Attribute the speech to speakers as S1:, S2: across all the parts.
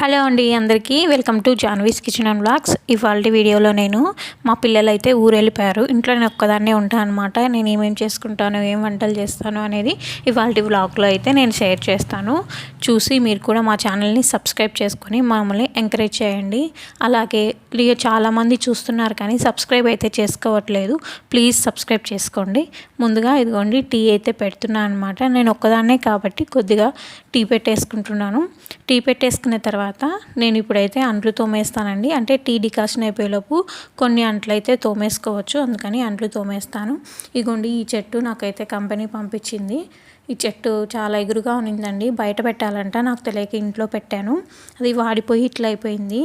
S1: Hello అండి అందరికీ. Welcome to Jahnavi's kitchen and blogs ఇవాళ వీడియోలో నేను మా పిల్లలు అయితే ఊరు వెళ్ళిపోయారు ఇంట్లో నేను ఒక్కదాన్నే ఉంటాను అనమాట నేను ఏమేమి చేసుకుంటాను ఏం వంటలు చేస్తాను అనేది ఇవాళ వ్లాగ్లో అయితే నేను షేర్ చేస్తాను. చూసి మీరు కూడా మా ఛానల్ని సబ్స్క్రైబ్ చేసుకొని మమ్మల్ని ఎంకరేజ్ చేయండి. అలాగే చాలామంది చూస్తున్నారు కానీ సబ్స్క్రైబ్ అయితే చేసుకోవట్లేదు. ప్లీజ్ సబ్స్క్రైబ్ చేసుకోండి. ముందుగా ఇదిగోండి టీ అయితే పెడుతున్నాను అనమాట నేను ఒక్కదాన్నే కాబట్టి కొద్దిగా టీ పెట్టేసుకుంటున్నాను. టీ పెట్టేసుకున్న తర్వాత తర్వాత నేను ఇప్పుడైతే అంట్లు తోమేస్తానండి. అంటే టీ డికాషన్ అయిపోయేలోపు కొన్ని అంట్లు అయితే తోమేసుకోవచ్చు. అందుకని అంట్లు తోమేస్తాను. ఇగోండి ఈ చెట్టు నాకైతే కంపెనీ పంపించింది. ఈ చెట్టు చాలా ఎగురుగా ఉన్నిందండి. బయట పెట్టాలంట నాకు తెలియక ఇంట్లో పెట్టాను. అది వాడిపోయి ఇట్లా అయిపోయింది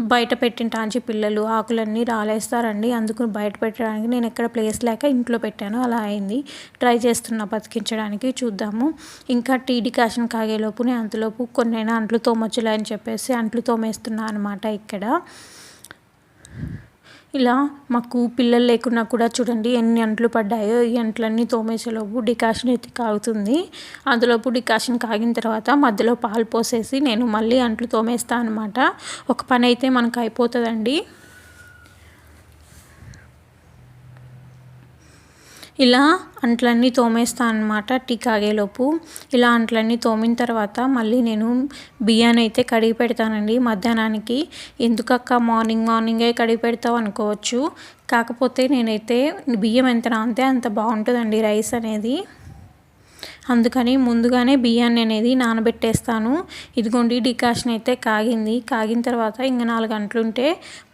S1: బయట పెట్టిన టాంచి పిల్లలు ఆకులన్నీ రాలేస్తారండి. అందుకు బయట పెట్టడానికి నేను ఎక్కడ ప్లేస్ లేక ఇంట్లో పెట్టాను. అలా అయింది. ట్రై చేస్తున్నా బతికించడానికి. చూద్దాము. ఇంకా టీ డికాషన్ కాగేలోపు అంతలోపు కొన్నైనా అంట్లు తోమొచ్చులే అని చెప్పేసి అంట్లు తోమేస్తున్నా అనమాట ఇక్కడ. ఇలా మాకు పిల్లలు లేకున్నా కూడా చూడండి ఎన్ని అంట్లు పడ్డాయో ఈ అంట్లన్నీ తోమేసేలోపు డికాషన్ అయితే కాగుతుంది. అందులోపు డికాషన్ కాగిన తర్వాత మధ్యలో పాలు పోసేసి నేను మళ్ళీ అంట్లు తోమేస్తాను అనమాట ఒక పని అయితే మనకు అయిపోతుందండి. ఇలా అంట్లన్నీ తోమేస్తాను అనమాట టీ కాగేలోపు ఇలా అంట్లన్నీ తోమిన తర్వాత మళ్ళీ నేను బియ్యాన్ని అయితే కడిగి పెడతానండి. మధ్యాహ్నానికి ఎందుకక్క మార్నింగ్ మార్నింగే కడిగి పెడతావు అనుకోవచ్చు. కాకపోతే నేనైతే బియ్యం ఎంత నాంతే అంత బాగుంటుందండి రైస్ అనేది. అందుకని ముందుగానే బియ్యాన్ని అనేది నానబెట్టేస్తాను. ఇదిగోండి డికాషన్ అయితే కాగింది. కాగిన తర్వాత ఇంకా నాలుగు గంటలు ఉంటే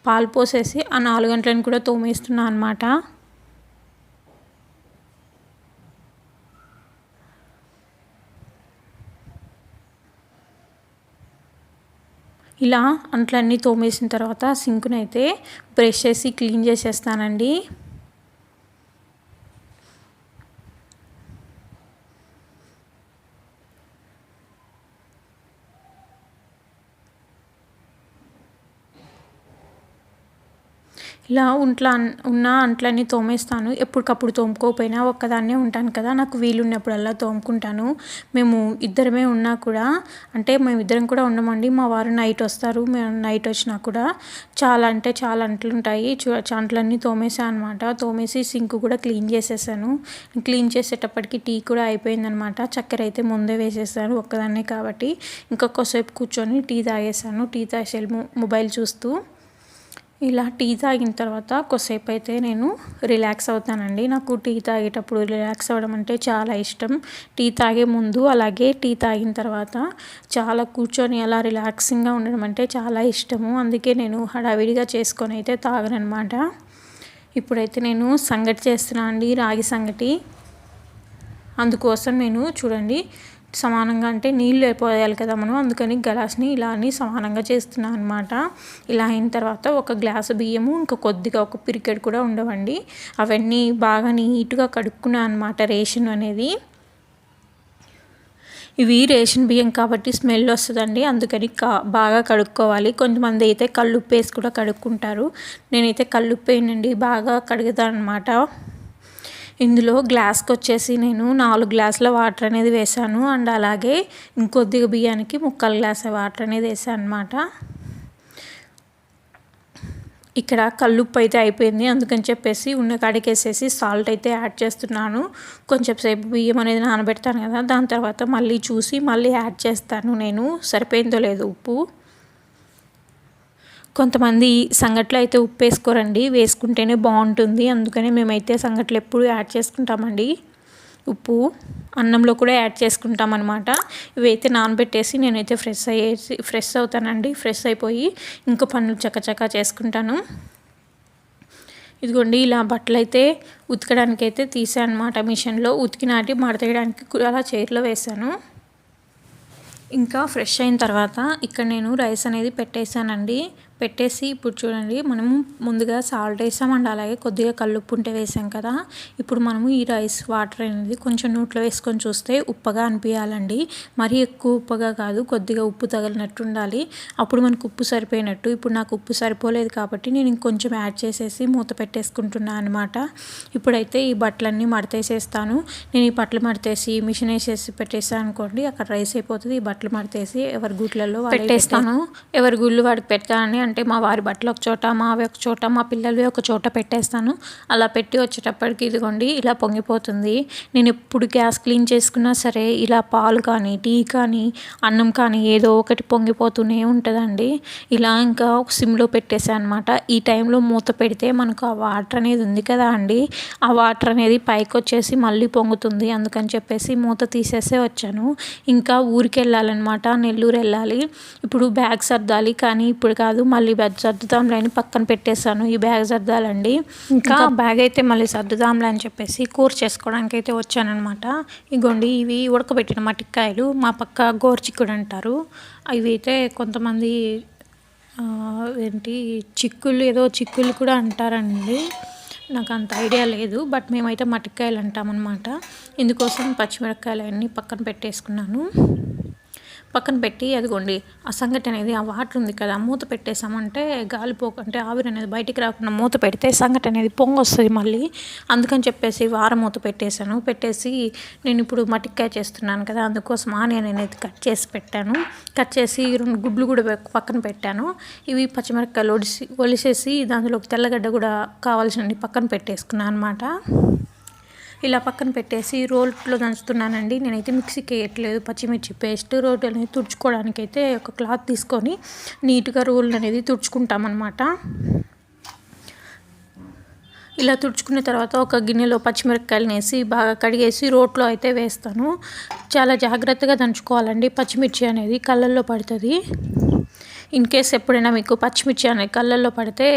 S1: పాలు పోసేసి ఆ నాలుగు గంటలను కూడా తోమేస్తున్నాను అనమాట ఇలా అంట్లన్నీ తోమేసిన తర్వాత సింకునైతే బ్రష్ చేసి క్లీన్ చేసేస్తానండి. ఇలా ఒంట్లో ఉన్న అంట్లన్నీ తోమేస్తాను. ఎప్పటికప్పుడు తోముకోకపోయినా ఒక్కదాన్నే ఉంటాను కదా. నాకు వీలున్నప్పుడల్లా తోముకుంటాను. మేము ఇద్దరమే ఉన్నా కూడా అంటే మేము ఇద్దరం కూడా ఉండమండి మా వారు నైట్ వస్తారు. మేము నైట్ వచ్చినా కూడా చాలా అంటే చాలా అంట్లు ఉంటాయి. అంట్లన్నీ తోమేసాను అనమాట తోమేసి సింక్ కూడా క్లీన్ చేసేసాను. క్లీన్ చేసేటప్పటికి టీ కూడా అయిపోయిందనమాట చక్కెర అయితే ముందే వేసేసాను ఒక్కదాన్నే కాబట్టి. ఇంకొకసేపు కూర్చొని టీ తాగేసాను. టీ తాగేసి మొబైల్ చూస్తూ ఇలా టీ తాగిన తర్వాత కొద్దిసేపు అయితే నేను రిలాక్స్ అవుతానండి. నాకు టీ తాగేటప్పుడు రిలాక్స్ అవ్వడం అంటే చాలా ఇష్టం. టీ తాగే ముందు అలాగే టీ తాగిన తర్వాత చాలా కూర్చొని అలా రిలాక్సింగ్గా ఉండడం అంటే చాలా ఇష్టము. అందుకే నేను హడావిడిగా చేసుకొని అయితే తాగనమాట ఇప్పుడైతే నేను సంగటి చేస్తున్నాను అండి రాగి సంగటి. అందుకోసం నేను చూడండి సమానంగా అంటే నీళ్ళు పోయాలి కదా మనం అందుకని గ్లాస్ని ఇలా అని సమానంగా చేస్తున్నాను అనమాట ఇలా అయిన తర్వాత ఒక గ్లాసు బియ్యము ఇంకా కొద్దిగా ఒక పిరికెడ్ కూడా ఉండవండి. అవన్నీ బాగా నీట్గా కడుక్కున్నాను అనమాట రేషన్ అనేది. ఇవి రేషన్ బియ్యం కాబట్టి స్మెల్ వస్తుందండి అందుకని కా బాగా కడుక్కోవాలి. కొంతమంది అయితే కళ్ళుప్పు వేసి కూడా కడుక్కుంటారు. నేనైతే కళ్ళుప్పు వేయనండి బాగా కడుగుతాను అనమాట ఇందులో గ్లాస్కి వచ్చేసి నేను నాలుగు గ్లాసుల వాటర్ అనేది వేసాను అండ్ అలాగే ఇంకొద్దిగా బియ్యానికి ముక్కలు గ్లాస్ వాటర్ అనేది వేసాను అనమాట ఇక్కడ కల్లుప్పు అయితే అయిపోయింది. అందుకని చెప్పేసి ఉన్న కాడికి వేసేసి సాల్ట్ అయితే యాడ్ చేస్తున్నాను. కొంచెం సేపు బియ్యం అనేది నానబెడతాను కదా దాని తర్వాత మళ్ళీ చూసి మళ్ళీ యాడ్ చేస్తాను నేను. సరిపోయిందో లేదు ఉప్పు. కొంతమంది సంగట్లో అయితే ఉప్పు వేసుకోరండి వేసుకుంటేనే బాగుంటుంది. అందుకనే మేమైతే సంగట్లు ఎప్పుడు యాడ్ చేసుకుంటామండి. ఉప్పు అన్నంలో కూడా యాడ్ చేసుకుంటాం అనమాట ఇవైతే నానబెట్టేసి నేనైతే ఫ్రెష్ అయ్యేసి ఫ్రెష్ అవుతానండి. ఫ్రెష్ అయిపోయి ఇంకా పనులు చక్కచక్క చేసుకుంటాను. ఇదిగోండి ఇలా బట్టలు అయితే ఉతకడానికి అయితే తీసాను అనమాట మిషన్లో ఉతికినాటి మడతేయడానికి అలా చైర్లో వేసాను ఇంకా ఫ్రెష్ అయిన తర్వాత ఇక్కడ నేను రైస్ అనేది పెట్టేశానండి. పెట్టేసి ఇప్పుడు చూడండి మనము ముందుగా సాల్ట్ వేసామండి అలాగే కొద్దిగా కల్లుప్పు ఉంటే వేసాం కదా. ఇప్పుడు మనము ఈ రైస్ వాటర్ అనేది కొంచెం నోట్లో వేసుకొని చూస్తే ఉప్పగా అనిపించాలండి మరీ ఎక్కువ ఉప్పగా కాదు కొద్దిగా ఉప్పు తగిలినట్టు ఉండాలి. అప్పుడు మనకు ఉప్పు సరిపోయినట్టు. ఇప్పుడు నాకు ఉప్పు సరిపోలేదు కాబట్టి నేను ఇంకొంచెం యాడ్ చేసేసి మూత పెట్టేసుకుంటున్నాను అనమాట ఇప్పుడైతే ఈ బట్టలన్నీ మడతేసేస్తాను. నేను ఈ బట్టలు మడతేసి మిషన్ వేసేసి పెట్టేసాను అనుకోండి అక్కడ రైస్ అయిపోతుంది. ఈ బట్టలు మడతేసి ఎవరి గుట్లలో పెట్టేస్తాను. ఎవరి గుళ్ళు వాడికి పెడతానని అంటే మా వారి బట్టలు ఒక చోట మావి ఒక చోట మా పిల్లలు ఒక చోట పెట్టేస్తాను. అలా పెట్టి వచ్చేటప్పటికి ఇదిగోండి ఇలా పొంగిపోతుంది. నేను ఎప్పుడు గ్యాస్ క్లీన్ చేసుకున్నా సరే ఇలా పాలు కానీ టీ కానీ అన్నం కానీ ఏదో ఒకటి పొంగిపోతూనే ఉంటుందండి. ఇలా ఇంకా సిమ్లో పెట్టేసాను అనమాట ఈ టైంలో మూత పెడితే మనకు ఆ వాటర్ అనేది ఉంది కదా అండి. ఆ వాటర్ అనేది పైకి వచ్చేసి మళ్ళీ పొంగుతుంది. అందుకని చెప్పేసి మూత తీసేసే వచ్చాను. ఇంకా ఊరికి వెళ్ళాలన్నమాట నెల్లూరు వెళ్ళాలి. ఇప్పుడు బ్యాగ్ సర్దాలి కానీ ఇప్పుడు కాదు మళ్ళీ బ్యాగ్ సర్దుదాంలే అని పక్కన పెట్టేశాను. ఈ బ్యాగ్ సర్దాలండి. ఇంకా బ్యాగ్ అయితే మళ్ళీ సర్దుదాంలే అని చెప్పేసి కూర చేసుకోవడానికి అయితే వచ్చానమాట ఇగోండి ఇవి ఉడకబెట్టిన మటికాయలు మా పక్క గోర్చిక్కుడు అంటారు. ఇవి అయితే కొంతమంది ఏంటి చిక్కుళ్ళు ఏదో చిక్కుళ్ళు కూడా అంటారండి. నాకు అంత ఐడియా లేదు బట్ మేమైతే మటికాయలు అంటామన్నమాట. ఇందుకోసం పచ్చిమిరపకాయలు అన్నీ పక్కన పెట్టేసుకున్నాను. పక్కన పెట్టి అదిగోండి ఆ సంగటి అనేది ఆ వాటర్ ఉంది కదా మూత పెట్టేసామంటే గాలిపోక అంటే ఆవిరి అనేది బయటికి రాకుండా మూత పెడితే సంగటి అనేది పొంగ వస్తుంది మళ్ళీ. అందుకని చెప్పేసి వారం మూత పెట్టేశాను. పెట్టేసి నేను ఇప్పుడు మటిక్కాయ చేస్తున్నాను కదా అందుకోసం ఆనియన్ అనేది కట్ చేసి పెట్టాను. కట్ చేసి రెండు గుడ్లు కూడా పక్కన పెట్టాను. ఇవి పచ్చిమిరపకాయలు ఒడిసి ఒలిసేసి దాంట్లో తెల్లగడ్డ కూడా కావాల్సినవి పక్కన పెట్టేసుకున్నాను అనమాట ఇలా పక్కన పెట్టేసి రోల్లో దంచుతున్నానండి. నేనైతే మిక్సీకి వేయట్లేదు పచ్చిమిర్చి పేస్ట్. రోడ్డు అనేది తుడుచుకోవడానికి అయితే ఒక క్లాత్ తీసుకొని నీట్గా రోల్ అనేది తుడుచుకుంటామన్నమాట. ఇలా తుడుచుకున్న తర్వాత ఒక గిన్నెలో పచ్చిమిరపకాయలు వేసి బాగా కడిగేసి రోట్లో అయితే వేస్తాను. చాలా జాగ్రత్తగా దంచుకోవాలండి పచ్చిమిర్చి అనేది కళ్ళల్లో పడుతుంది. ఇన్ కేస్ ఎప్పుడైనా మీకు పచ్చిమిర్చి అనేది కళ్ళల్లో పడితే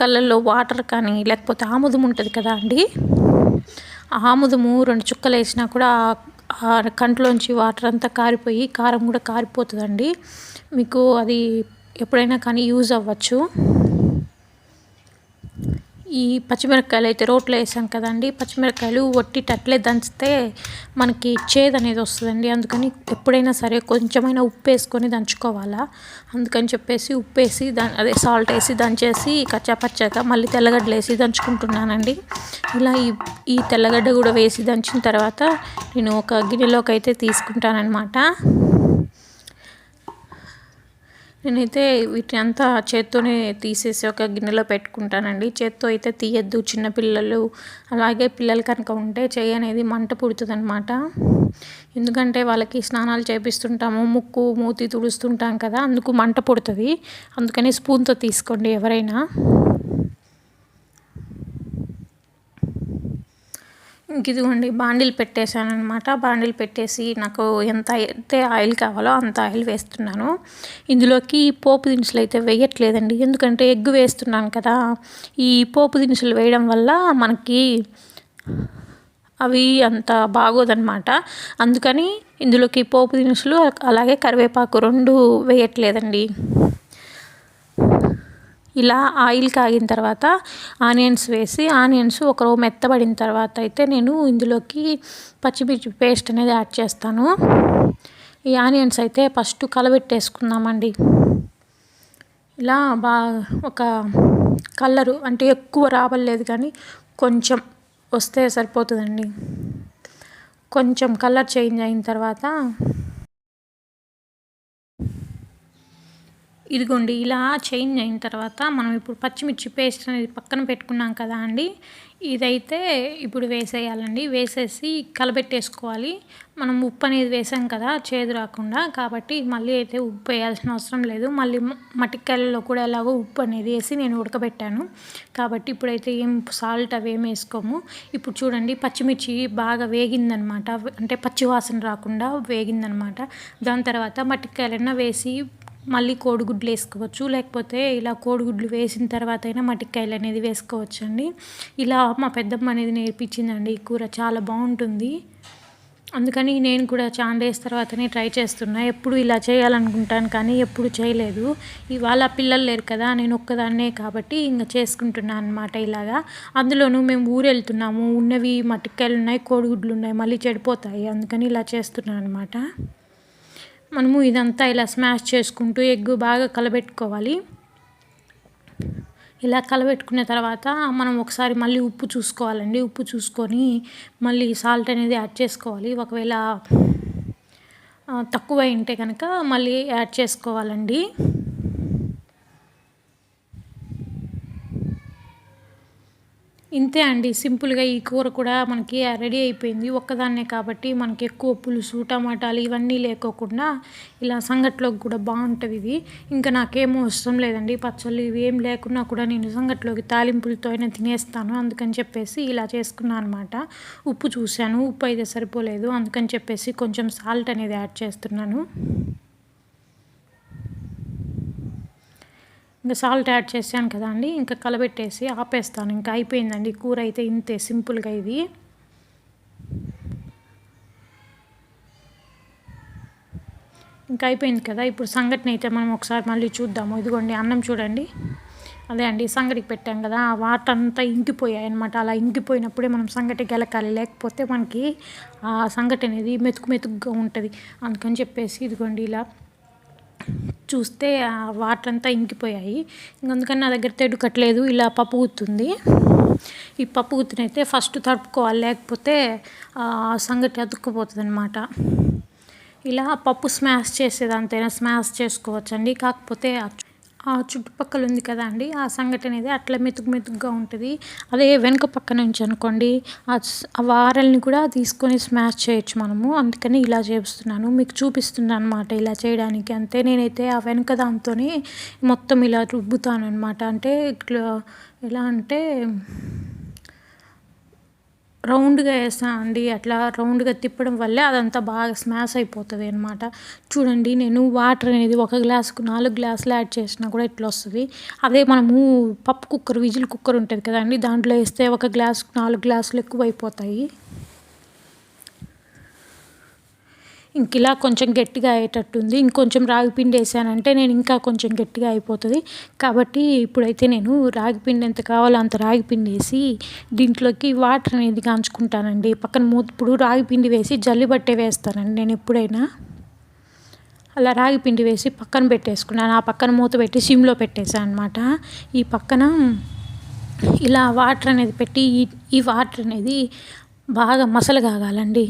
S1: కళ్ళల్లో వాటర్ కానీ లేకపోతే ఆముదం ఉంటుంది కదా అండి. ఆముదము రెండు చుక్కలు వేసినా కూడా కంట్లోంచి వాటర్ అంతా కారిపోయి కారం కూడా కారిపోతుందండి. మీకు అది ఎప్పుడైనా కానీ యూజ్ అవ్వచ్చు. ఈ పచ్చిమిరపకాయలు అయితే రోట్లో వేసాం కదండి. పచ్చిమిరపకాయలు వట్టిటట్లే దంచితే మనకి చేదు అనేది వస్తుందండి. అందుకని ఎప్పుడైనా సరే కొంచెమైనా ఉప్పు వేసుకొని దంచుకోవాలా. అందుకని చెప్పేసి ఉప్పు వేసి దా అదే సాల్ట్ వేసి దంచేసి కచ్చాపచ్చాగా మళ్ళీ తెల్లగడ్డలు వేసి దంచుకుంటున్నానండి. ఇలా ఈ ఈ తెల్లగడ్డ కూడా వేసి దంచిన తర్వాత నేను ఒక గిన్నెలోకి అయితే తీసుకుంటానమాట నేనైతే వీటిని అంతా చేత్తోనే తీసేసి ఒక గిన్నెలో పెట్టుకుంటానండి. చేత్తో అయితే తీయద్దు చిన్నపిల్లలు అలాగే పిల్లలు కనుక ఉంటే చెయ్యి అనేది మంట పుడుతుందనమాట ఎందుకంటే వాళ్ళకి స్నానాలు చేపిస్తుంటాము ముక్కు మూతి తుడుస్తుంటాం కదా అందుకు మంట పుడుతుంది. అందుకని స్పూన్తో తీసుకోండి ఎవరైనా. ఇదిగోండి బాండిల్ పెట్టేశాను అనమాట బాండిల్ పెట్టేసి నాకు ఎంత అయితే ఆయిల్ కావాలో అంత ఆయిల్ వేస్తున్నాను. ఇందులోకి పోపు దినుసులు అయితే వేయట్లేదండి. ఎందుకంటే ఎగ్ వేస్తున్నాను కదా. ఈ పోపు దినుసులు వేయడం వల్ల మనకి అవి అంత బాగోదన్నమాట. అందుకని ఇందులోకి పోపు దినుసులు అలాగే కరివేపాకు రెండు వేయట్లేదండి. ఇలా ఆయిల్ కాగిన తర్వాత ఆనియన్స్ వేసి ఆనియన్స్ ఒక మెత్తబడిన తర్వాత అయితే నేను ఇందులోకి పచ్చిమిర్చి పేస్ట్ అనేది యాడ్ చేస్తాను. ఈ ఆనియన్స్ అయితే ఫస్ట్ కలబెట్టేసుకుందామండి. ఇలా బాగా ఒక కలరు అంటే ఎక్కువ రావలేదు కానీ కొంచెం వస్తే సరిపోతుందండి. కొంచెం కలర్ చేంజ్ అయిన తర్వాత ఇదిగోండి ఇలా చేంజ్ అయిన తర్వాత మనం ఇప్పుడు పచ్చిమిర్చి పేస్ట్ అనేది పక్కన పెట్టుకున్నాం కదా అండి. ఇదైతే ఇప్పుడు వేసేయాలండి. వేసేసి కలబెట్టేసుకోవాలి. మనం ఉప్పు అనేది వేసాం కదా చేదు రాకుండా. కాబట్టి మళ్ళీ అయితే ఉప్పు వేయాల్సిన అవసరం లేదు. మళ్ళీ మటికాయలలో కూడా ఎలాగో ఉప్పు అనేది వేసి నేను ఉడకబెట్టాను. కాబట్టి ఇప్పుడైతే ఏం సాల్ట్ అవి ఏం వేసుకోము. ఇప్పుడు చూడండి పచ్చిమిర్చి బాగా వేగిందనమాట. అంటే పచ్చివాసన రాకుండా వేగిందనమాట. దాని తర్వాత మట్టికాయలన్నా వేసి మళ్ళీ కోడిగుడ్లు వేసుకోవచ్చు. లేకపోతే ఇలా కోడిగుడ్లు వేసిన తర్వాత అయినా మటికాయలు అనేది వేసుకోవచ్చు అండి ఇలా మా పెద్దమ్మ అనేది నేర్పించిందండి. ఈ కూర చాలా బాగుంటుంది. అందుకని నేను కూడా చాలా డేస్ తర్వాతనే ట్రై చేస్తున్నా. ఎప్పుడు ఇలా చేయాలనుకుంటాను కానీ ఎప్పుడు చేయలేదు. ఇవాళ పిల్లలు లేరు కదా నేను ఒక్కదాన్నే కాబట్టి ఇంకా చేసుకుంటున్నాను అనమాట ఇలాగా. అందులోనూ మేము ఊరు వెళ్తున్నాము. ఉన్నవి మట్టికాయలు ఉన్నాయి కోడిగుడ్లు ఉన్నాయి మళ్ళీ చెడిపోతాయి. అందుకని ఇలా చేస్తున్నాను అనమాట మనము ఇదంతా ఇలా స్మాష్ చేసుకుంటూ ఎగ్ బాగా కలబెట్టుకోవాలి. ఇలా కలబెట్టుకున్న తర్వాత మనం ఒకసారి మళ్ళీ ఉప్పు చూసుకోవాలండి. ఉప్పు చూసుకొని మళ్ళీ సాల్ట్ అనేది యాడ్ చేసుకోవాలి. ఒకవేళ తక్కువ ఉంటే కనుక మళ్ళీ యాడ్ చేసుకోవాలండి. ఇంతే అండి. సింపుల్గా ఈ కూర కూడా మనకి రెడీ అయిపోయింది. ఒక్కదాన్నే కాబట్టి మనకి ఎక్కువ పులుసు టమాటాలు ఇవన్నీ లేకోకుండా ఇలా సంగట్లోకి కూడా బాగుంటుంది ఇది. ఇంకా నాకేమో ఇష్టం లేదండి. పచ్చళ్ళు ఇవి ఏం లేకున్నా కూడా నేను సంగట్లోకి తాలింపులతో అయినా తినేస్తాను. అందుకని చెప్పేసి ఇలా చేసుకున్నాను అనమాట ఉప్పు చూశాను. ఉప్పు అయితే సరిపోలేదు. అందుకని చెప్పేసి కొంచెం సాల్ట్ అనేది యాడ్ చేస్తున్నాను. ఇంకా సాల్ట్ యాడ్ చేశాను కదా అండి. ఇంకా కలబెట్టేసి ఆపేస్తాను. ఇంకా అయిపోయిందండి కూర అయితే ఇంతే సింపుల్గా ఇది. ఇంకా అయిపోయింది కదా. ఇప్పుడు సంఘటన అయితే మనం ఒకసారి మళ్ళీ చూద్దాము. ఇదిగోండి అన్నం చూడండి. అదే అండి సంగటికి పెట్టాం కదా. ఆ వాటర్ అంతా ఇంకిపోయాయి అనమాట అలా ఇంకిపోయినప్పుడే మనం సంగటి గెలకాలి. లేకపోతే మనకి ఆ సంగటి అనేది మెతుకు మెతుకుగా ఉంటుంది. అందుకని చెప్పేసి ఇదిగోండి ఇలా చూస్తే వాటర్ అంతా ఇంకిపోయాయి. అందుకని నా దగ్గర తెడు కట్టలేదు. ఇలా పప్పు గుత్తుంది. ఈ పప్పు గుత్తినైతే ఫస్ట్ తడుపుకోవాలి. లేకపోతే సంగటి అతుక్కుపోతుంది అనమాట ఇలా పప్పు స్మాష్ చేసేదంతైనా స్మాష్ చేసుకోవచ్చండి. కాకపోతే ఆ చుట్టుపక్కల ఉంది కదా అండి ఆ సంఘటన అనేది అట్లా మెతుకు మెతుకుగా ఉంటుంది. అదే వెనుక పక్క నుంచి అనుకోండి ఆ వారల్ని కూడా తీసుకొని స్మాష్ చేయొచ్చు మనము. అందుకని ఇలా చేస్తున్నాను మీకు చూపిస్తున్నాను అనమాట ఇలా చేయడానికి. అంతే నేనైతే ఆ వెనుక దాంతో మొత్తం ఇలా రుబ్బుతాను అనమాట అంటే ఇట్లా ఎలా అంటే రౌండ్గా వేసానండి అండి. అట్లా రౌండ్గా తిప్పడం వల్లే అదంతా బాగా స్మాష్ అయిపోతుంది అనమాట చూడండి నేను వాటర్ అనేది ఒక గ్లాసుకు నాలుగు గ్లాసులు యాడ్ చేసినా కూడా ఇట్లా వస్తుంది. అదే మనము పప్పు కుక్కర్ విజిల్ కుక్కర్ ఉంటుంది కదండి దాంట్లో వేస్తే ఒక గ్లాసుకు నాలుగు గ్లాసులు ఎక్కువ అయిపోతాయి ఇంక ఇలా కొంచెం గట్టిగా అయ్యేటట్టుంది. ఇంకొంచెం రాగి పిండి వేసానంటే నేను ఇంకా కొంచెం గట్టిగా అయిపోతుంది. కాబట్టి ఇప్పుడైతే నేను రాగి పిండి ఎంత కావాలో అంత రాగి పిండి వేసి దీంట్లోకి వాటర్ అనేది కాంచుకుంటానండి. పక్కన మూత ఇప్పుడు రాగి పిండి వేసి జల్లి బట్టే వేస్తానండి నేను ఎప్పుడైనా. అలా రాగి పిండి వేసి పక్కన పెట్టేసుకున్నాను. ఆ పక్కన మూత పెట్టి సిమ్లో పెట్టేశాను అనమాట ఈ పక్కన ఇలా వాటర్ అనేది పెట్టి ఈ వాటర్ అనేది బాగా మసలు కాగాలండి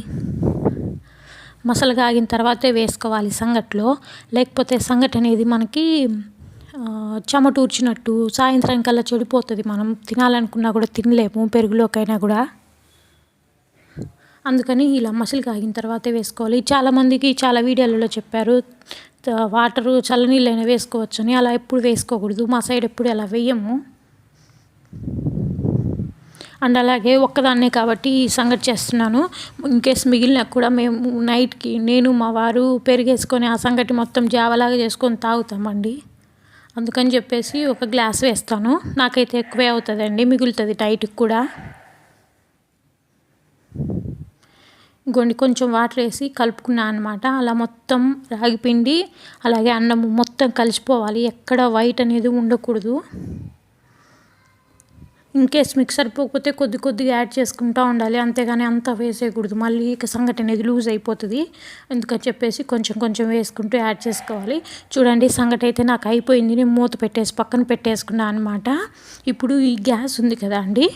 S1: మసలు కాగిన తర్వాతే వేసుకోవాలి సంగట్లో. లేకపోతే సంగటి అనేది మనకి చెమటూర్చినట్టు సాయంత్రం కల్లా చెడిపోతుంది మనం. తినాలనుకున్నా కూడా తినలేము పెరుగులోకైనా కూడా. అందుకని ఇలా మసలు కాగిన తర్వాతే వేసుకోవాలి. చాలామందికి చాలా వీడియోలలో చెప్పారు వాటరు చల్లనీళ్ళైనా వేసుకోవచ్చని. అలా ఎప్పుడు వేసుకోకూడదు. మా సైడ్ ఎప్పుడు అలా వేయము. అండ్ అలాగే ఒక్కదాన్నే కాబట్టి ఈ సంగతి చేస్తున్నాను. ఇన్కేస్ మిగిలిన కూడా మేము నైట్కి నేను మా వారు పెరిగేసుకొని ఆ సంగటి మొత్తం జావలాగా చేసుకొని తాగుతామండి. అందుకని చెప్పేసి ఒక గ్లాస్ వేస్తాను. నాకైతే ఎక్కువే అవుతుందండి మిగులుతుంది టైట్కి కూడా. గొండి కొంచెం వాటర్ వేసి కలుపుకున్నాను అనమాట అలా మొత్తం రాగిపిండి అలాగే అన్నం మొత్తం కలిసిపోవాలి. ఎక్కడ వైట్ అనేది ఉండకూడదు. ఇన్కేస్ మిక్సర్ పోకపోతే కొద్ది కొద్దిగా యాడ్ చేసుకుంటూ ఉండాలి. అంతేగాని అంతా వేసేయకూడదు. మళ్ళీ ఇక అనేది లూజ్ అయిపోతుంది. అందుకని చెప్పేసి కొంచెం కొంచెం వేసుకుంటూ యాడ్ చేసుకోవాలి. చూడండి సంగటి అయితే నాకు అయిపోయింది. నేను మూత పెట్టేసి పక్కన పెట్టేసుకున్నాను అనమాట ఇప్పుడు ఈ గ్యాస్ ఉంది కదా అండి.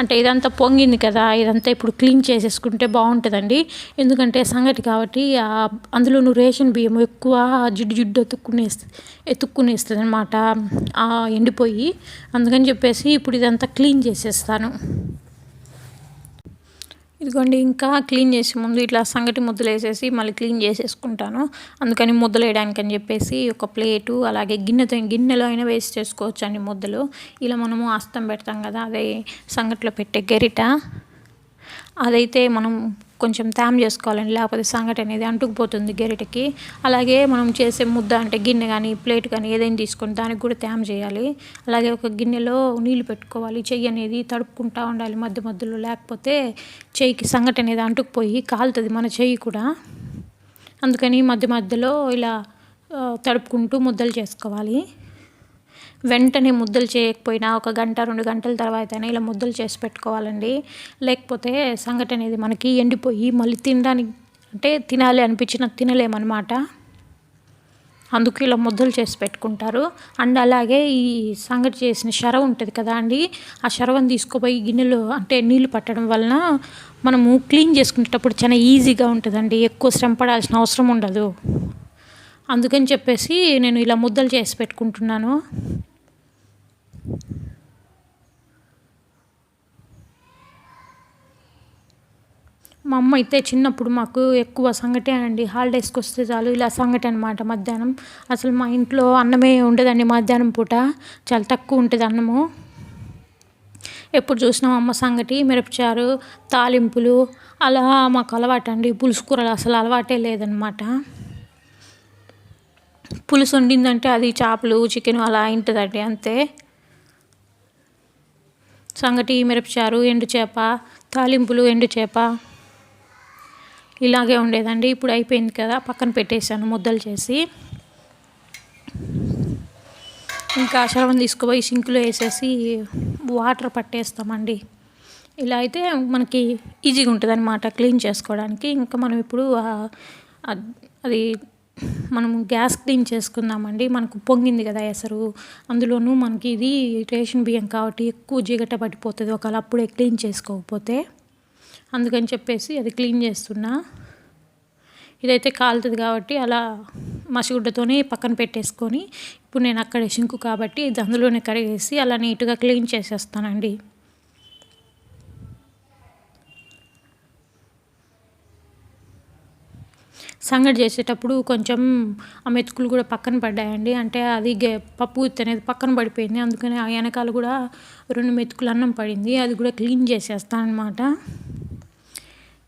S1: అంటే ఇదంతా పొంగింది కదా ఇదంతా ఇప్పుడు క్లీన్ చేసేసుకుంటే బాగుంటుందండి. ఎందుకంటే సంగటి కాబట్టి అందులోనూ రేషన్ బియ్యం ఎక్కువ జిడ్డు జిడ్డు ఎత్తుక్కునేస్తుంది ఎత్తుక్కునేస్తుంది అనమాట ఎండిపోయి. అందుకని చెప్పేసి ఇప్పుడు ఇదంతా క్లీన్ చేసేస్తాను. ఇదిగోండి ఇంకా క్లీన్ చేసే ముందు ఇట్లా సంగటి ముద్దలు వేసేసి మళ్ళీ క్లీన్ చేసేసుకుంటాను. అందుకని ముద్దలు వేయడానికి అని చెప్పేసి ఒక ప్లేటు అలాగే గిన్నెతో గిన్నెలో అయినా వేసి చేసుకోవచ్చు అండి ముద్దలు. ఇలా మనము అస్తం పెడతాం కదా అదే సంగట్లో పెట్టే గరిట. అదైతే మనం కొంచెం తామ్ చేసుకోవాలండి లేకపోతే సంగటి అనేది అంటుకుపోతుంది గెరిటకి. అలాగే మనం చేసే ముద్ద అంటే గిన్నె కానీ ప్లేట్ కానీ ఏదైనా తీసుకొని దానికి కూడా తేమ చేయాలి. అలాగే ఒక గిన్నెలో నీళ్ళు పెట్టుకోవాలి. చెయ్యి అనేది తడుపుకుంటూ ఉండాలి మధ్య మధ్యలో లేకపోతే చెయ్యికి సంగటి అనేది అంటుకుపోయి కాలుతుంది మన చెయ్యి కూడా. అందుకని మధ్య మధ్యలో ఇలా తడుపుకుంటూ ముద్దలు చేసుకోవాలి. వెంటనే ముద్దలు చేయకపోయినా ఒక గంట రెండు గంటల తర్వాత ఇలా ముద్దలు చేసి పెట్టుకోవాలండి. లేకపోతే సంఘటన అనేది మనకి ఎండిపోయి మళ్ళీ తినడానికి అంటే తినాలి అనిపించిన తినలేమన్నమాట. అందుకు ఇలా ముద్దలు చేసి పెట్టుకుంటారు. అండ్ అలాగే ఈ సంగటి చేసిన శరవ ఉంటుంది కదా అండి ఆ శరవని తీసుకుపోయి గిన్నెలో అంటే నీళ్ళు పట్టడం వలన మనము క్లీన్ చేసుకునేటప్పుడు చాలా ఈజీగా ఉంటుందండి. ఎక్కువ శ్రమ పడాల్సిన అవసరం ఉండదు. అందుకని చెప్పేసి నేను ఇలా ముద్దలు చేసి పెట్టుకుంటున్నాను. మా అమ్మ అయితే చిన్నప్పుడు మాకు ఎక్కువ సంగటి అండి. హాలిడేస్కి వస్తే చాలు ఇలా సంగటి అనమాట మధ్యాహ్నం. అసలు మా ఇంట్లో అన్నమే ఉండదండి మధ్యాహ్నం పూట. చాలా తక్కువ ఉంటుంది అన్నము. ఎప్పుడు చూసినా అమ్మ సంగటి మిరపచారు తాలింపులు అలా మాకు అలవాటు అండి పులుసు కూరలు అసలు అలవాటే లేదనమాట పులుసు వండిందంటే అది చేపలు చికెన్ అలా ఉంటుందండి అంతే. సంగటి మిరపచారు ఎండు చేప తాలింపులు ఎండు చేప. ఇలాగే ఉండేదండి. ఇప్పుడు అయిపోయింది కదా పక్కన పెట్టేశాను ముద్దలు చేసి. ఇంకా శరవం తీసుకుపోయి సింకులో వేసేసి వాటర్ పట్టేస్తామండి. ఇలా అయితే మనకి ఈజీగా ఉంటుంది అనమాట క్లీన్ చేసుకోవడానికి. ఇంకా మనం ఇప్పుడు అది మనము గ్యాస్ క్లీన్ చేసుకుందామండి మనకు పొంగింది కదా ఎసరు. అందులోనూ మనకి ఇది రేషన్ బియ్యం కాబట్టి ఎక్కువ జిగట పడిపోతుంది ఒకవేళ అప్పుడే క్లీన్ చేసుకోకపోతే. అందుకని చెప్పేసి అది క్లీన్ చేస్తున్నా. ఇదైతే కాలుతుంది కాబట్టి అలా మసిగుడ్డతోనే పక్కన పెట్టేసుకొని ఇప్పుడు నేను అక్కడ షింకు కాబట్టి ఇది అందులోనే కడిగేసి అలా నీట్గా క్లీన్ చేసేస్తానండి. సంగటి చేసేటప్పుడు కొంచెం ఆ మెతుకులు కూడా పక్కన పడ్డాయండి. అంటే అది పప్పు అనేది పక్కన పడిపోయింది. అందుకని ఆ వెనకాల కూడా రెండు మెతుకులు అన్నం పడింది. అది కూడా క్లీన్ చేసేస్తాను అనమాట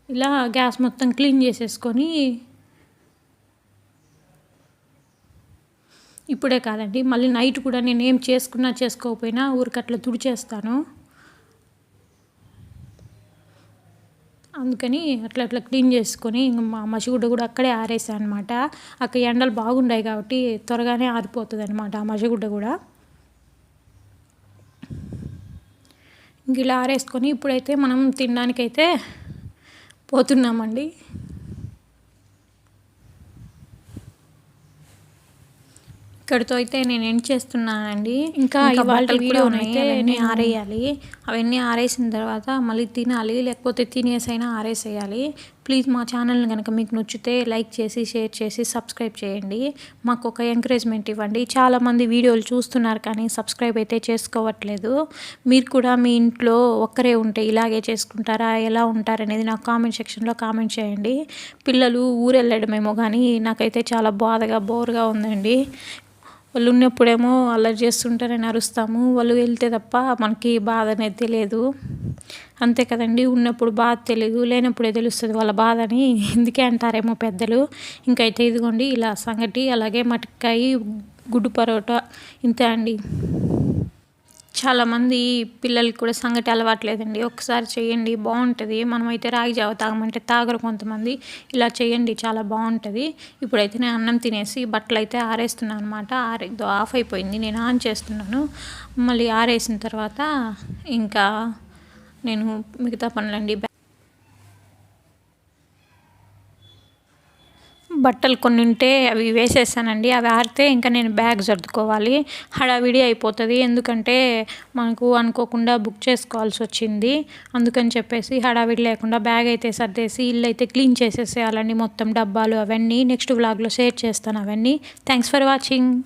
S1: ఇలా గ్యాస్ మొత్తం క్లీన్ చేసేసుకొని ఇప్పుడే కాదండి మళ్ళీ నైట్ కూడా నేను ఏం చేసుకున్నా చేసుకోకపోయినా ఊరికట్లా తుడిచేస్తాను. అందుకని అట్లా అట్లా క్లీన్ చేసుకొని మా మసిగుడ్డ కూడా అక్కడే ఆరేసాను అనమాట అక్కడ ఎండలు బాగుండాయి కాబట్టి త్వరగానే ఆరిపోతుంది అనమాట ఆ మసిగుడ్డ కూడా. ఇంక ఇలా ఆరేసుకొని ఇప్పుడైతే మనం తినడానికైతే పోతున్నామండి. ఇక్కడితో అయితే నేను ఎండ్ చేస్తున్నానండి. ఇంకా ఇవాళ వీడియో అయితే నేను ఆరేయాలి. అవన్నీ ఆరేసిన తర్వాత మళ్ళీ తినాలి లేకపోతే తినేసైనా ఆరేసేయాలి. ప్లీజ్ మా ఛానల్ని కనుక మీకు నచ్చితే లైక్ చేసి షేర్ చేసి సబ్స్క్రైబ్ చేయండి. మాకు ఒక ఎంకరేజ్మెంట్ ఇవ్వండి. చాలామంది వీడియోలు చూస్తున్నారు కానీ సబ్స్క్రైబ్ అయితే చేసుకోవట్లేదు. మీరు కూడా మీ ఇంట్లో ఒక్కరే ఉంటే ఇలాగే చేసుకుంటారా ఎలా ఉంటారనేది నాకు కామెంట్ సెక్షన్లో కామెంట్ చేయండి. పిల్లలు ఊరెళ్ళడమేమో కానీ నాకైతే చాలా బాధగా బోర్గా ఉందండి. వాళ్ళు ఉన్నప్పుడేమో అల్లరి చేస్తుంటారని అరుస్తాము వాళ్ళు వెళ్తే తప్ప మనకి బాధ అనేది తెలియదు. అంతే కదండి ఉన్నప్పుడు బాధ తెలియదు లేనప్పుడే తెలుస్తుంది వాళ్ళ బాధ అని ఇందుకే అంటారేమో పెద్దలు. ఇంకైతే ఇదిగోండి ఇలా సంగటి అలాగే మటకాయి గుడ్డు పరోటా ఇంతే అండి. చాలామంది పిల్లలకి కూడా సంగటి అలవాట్లేదండి. ఒకసారి చేయండి బాగుంటుంది. మనమైతే రాగి జావ తాగమంటే తాగరు కొంతమంది. ఇలా చేయండి చాలా బాగుంటుంది. ఇప్పుడైతే నేను అన్నం తినేసి బట్టలు అయితే ఆరేస్తున్నాను అనమాట ఆరే ఆఫ్ అయిపోయింది. నేను ఆన్ చేస్తున్నాను. మళ్ళీ ఆరేసిన తర్వాత ఇంకా నేను మిగతా పనులండి బట్టలు కొన్ని ఉంటే అవి వేసేసానండి. అవి ఆరితే ఇంకా నేను బ్యాగ్ సర్దుకోవాలి. హడావిడి అయిపోతుంది. ఎందుకంటే మనకు అనుకోకుండా బుక్ చేసుకోవాల్సి వచ్చింది. అందుకని చెప్పేసి హడావిడి లేకుండా బ్యాగ్ అయితే సర్దేసి ఇల్లు అయితే క్లీన్ చేసేసేయాలండి. మొత్తం డబ్బాలు అవన్నీ నెక్స్ట్ వ్లాగ్లో షేర్ చేస్తాను అవన్నీ. Thanks for watching.